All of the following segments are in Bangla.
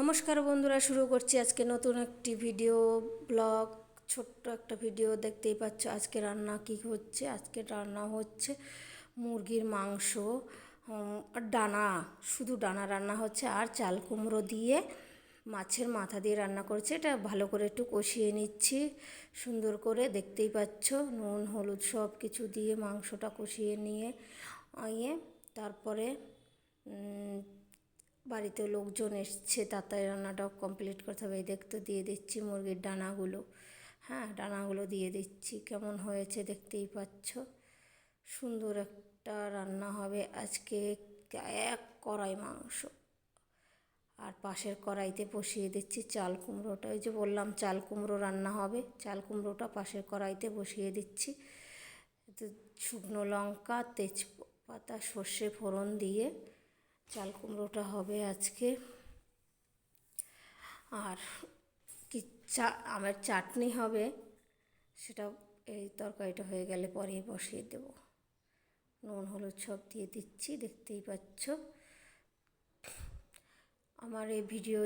নমস্কার বন্ধুরা, শুরু করছি আজকে নতুন একটি ভিডিও ব্লগ ছোট্ট একটা ভিডিও দেখতেই পাচ্ছ আজকে রান্না কি হচ্ছে। আজকে রান্না হচ্ছে মুরগির মাংস আর ডানা শুধু ডানা রান্না হচ্ছে। আর চাল কুমড়ো দিয়ে মাছের মাথা দিয়ে রান্না করছে। এটা ভালো করে একটু কষিয়ে নিচ্ছি, সুন্দর করে। দেখতেই পাচ্ছ, নুন, হলুদ সব কিছু দিয়ে মাংসটা কষিয়ে নিয়ে তারপরে বাড়িতে লোকজন এসছে, তাড়াতাড়ি রান্নাটাও কমপ্লিট করতে হবে। এই দেখতে দিয়ে দিচ্ছি মুরগির ডানাগুলো। হ্যাঁ ডানাগুলো দিয়ে দিচ্ছি। কেমন হয়েছে দেখতেই পাচ্ছ? সুন্দর একটা রান্না হবে। আজকে এক কড়াই মাংস। আর পাশের কড়াইতে বসিয়ে দিচ্ছি চাল কুমড়োটা। ওই যে বললাম, চাল কুমড়ো রান্না হবে। চাল কুমড়োটা পাশের কড়াইতে বসিয়ে দিচ্ছি। শুকনো লঙ্কা, তেজপাতা, সর্ষে ফোড়ন দিয়ে চাল কুমড়োটা হবে আজকে। আর কি চা, আমের চাটনি হবে, সেটা এই তরকারিটা হয়ে গেলে পরে বসিয়ে দেব। নুন, হলুদ সব দিয়ে দিচ্ছি, দেখতেই পাচ্ছ। আমার এই ভিডিও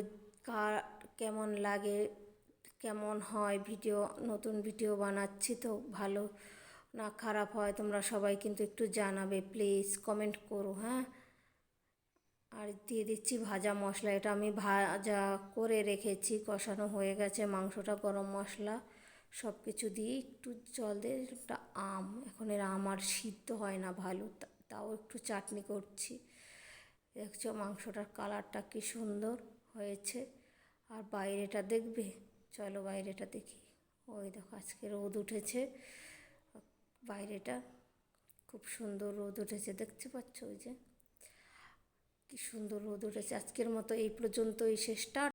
কার, কেমন লাগে, কেমন হয় ভিডিও, নতুন ভিডিও বানাচ্ছি তো ভালো না খারাপ হয়, তোমরা সবাই কিন্তু একটু জানাবে প্লিজ কমেন্ট করো হ্যাঁ? আর দিয়ে দিচ্ছি ভাজা মশলা। এটা আমি ভাজা করে রেখেছি, কষানো হয়ে গেছে মাংসটা, গরম মশলা সব কিছু দিয়ে একটু জল দিয়ে একটা আম। এখন এর আম আর সিদ্ধ হয় না ভালো তাও একটু চাটনি করছি। দেখছ মাংসটার কালারটা কি সুন্দর হয়েছে। আর বাইরেটা দেখবে? চলো বাইরেটা দেখি। ওই দেখো আজকে রোদ উঠেছে। বাইরেটা খুব সুন্দর রোদ উঠেছে, দেখতে পাচ্ছ ওই যে? কি সুন্দর রোদ উঠেছে। আজকের মতো এই পর্যন্তই। শেষটা